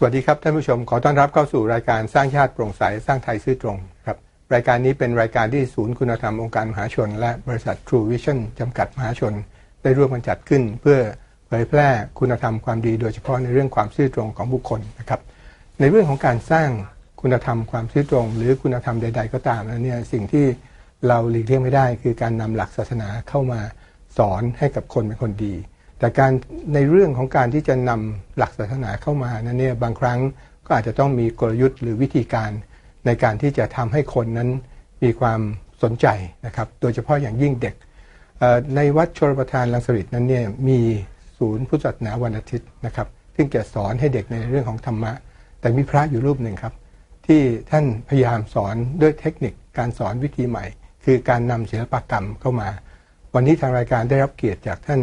สวัสดีครับท่านผู้ชมขอต้อนรับเข้าสู่รายการสร้างชาติโปร่งใสสร้างไทยซื่อตรงครับรายการนี้เป็นรายการที่ศูนย์คุณธรรมองค์การมหาชน และบริษัท True Vision จำกัดมหาชน ได้ร่วมกันจัดขึ้น เพื่อเผยแพร่คุณธรรมความดีโดยเฉพาะในเรื่องความซื่อตรงของบุคคลนะครับในเรื่องของการสร้างคุณธรรมความซื่อตรง หรือคุณธรรมใด ๆ ก็ตามนั้นเนี่ยสิ่งที่เราหลีกเลี่ยงไม่ได้ คือการนำหลักศาสนาเข้ามาสอนให้กับคนเป็นคนดี แต่การในเรื่องของการที่จะนำหลักศาสนาเข้ามานั้นเนี่ยบางครั้งก็อาจจะต้องมีกลยุทธ์หรือวิธีการในการที่จะทำให้คนนั้นมีความสนใจนะครับ โดยเฉพาะอย่างยิ่งเด็ก ในวัดชลประทานลังสฤษนั้นเนี่ยมีศูนย์พุทธศาสนาวันอาทิตย์นะครับซึ่งจะสอนให้เด็กในเรื่องของธรรมะ แต่มีพระอยู่รูปหนึ่งครับ ที่ท่านพยายามสอนด้วยเทคนิคการสอนวิธีใหม่ คือการนำศิลปกรรมเข้ามา วันนี้ทางรายการได้รับเกียรติจากท่าน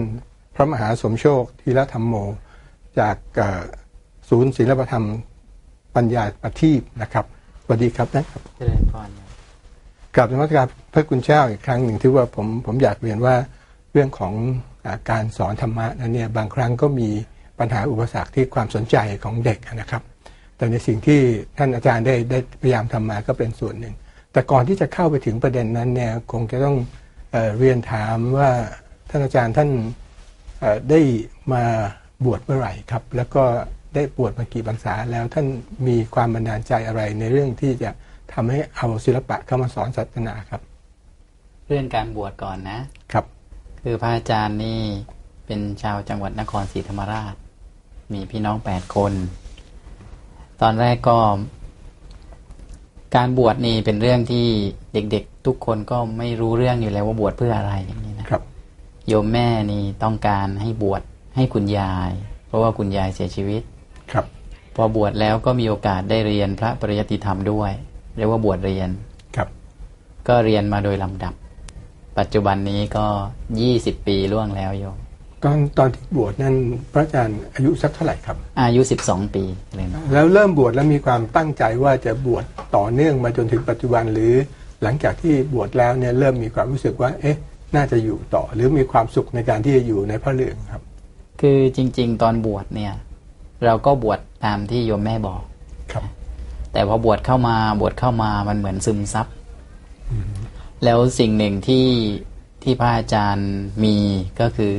พระมหาสมโชคธีรธรรมโม จากเอ่อศูนย์ศิลปธรรมปัญญาประทีปนะครับสวัสดีครับนะครับเจริญพรครับกราบนมัสการพระคุณเจ้าอีกครั้งหนึ่งที่ว่าผมผมอยากเรียนว่าเรื่องของอาการสอนธรรมะนั้นเนี่ยบางครั้งก็มีปัญหาอุปสรรคที่ความสนใจของเด็กนะครับ แต่ในสิ่งที่ท่านอาจารย์ได้ได้พยายามทำมาก็เป็นส่วนหนึ่ง แต่ก่อนที่จะเข้าไปถึงประเด็นนั้นเนี่ยคงจะต้องเออเรียนถามว่าท่านอาจารย์ท่านเอ่อ ได้มาบวชเมื่อไหร่ครับ แล้วก็ได้บวชมากี่พรรษาแล้วท่านมีความบันดาลใจอะไรในเรื่องที่จะทำให้เอาศิลปะเข้ามาสอนศาสนาครับ เรื่องการบวชก่อนนะครับ คือพระอาจารย์นี่เป็นชาวจังหวัดนครศรีธรรมราช มีพี่น้องแปดคน ตอนแรกก็ การบวชนี่เป็นเรื่องที่เด็กๆ ทุกคนก็ไม่รู้เรื่องอยู่แล้วว่าบวชเพื่ออะไรอย่างนี้นะครับ โยมแม่นี่ต้องการให้บวชให้คุณยาย เพราะว่าคุณยายเสียชีวิต ครับ พอบวชแล้วก็มีโอกาสได้เรียนพระปริยติธรรมด้วย เรียกว่าบวชเรียน ครับ ก็เรียนมาโดยลำดับ ปัจจุบันนี้ก็ยี่สิบปีล่วงแล้วโยม ตอนตอนที่บวชนั้นพระอาจารย์อายุสักเท่าไหร่ครับ อายุสิบสองปีเลยนะแล้วเริ่มบวชแล้วมีความตั้งใจว่าจะบวชต่อเนื่องมาจนถึงปัจจุบันหรือหลังจากที่บวชแล้วเนี่ยเริ่มมีความรู้สึกว่า เอ๊ะ น่าจะอยู่ต่อ หรือมีความสุขในการที่จะอยู่ในพระเหลืองครับ คือจริง ๆ ตอนบวชเนี่ย เราก็บวชตามที่โยมแม่บอกครับ แต่พอบวชเข้ามาบวชเข้ามามันเหมือนซึมซับแล้วสิ่งหนึ่งที่ที่พระอาจารย์มีก็คือ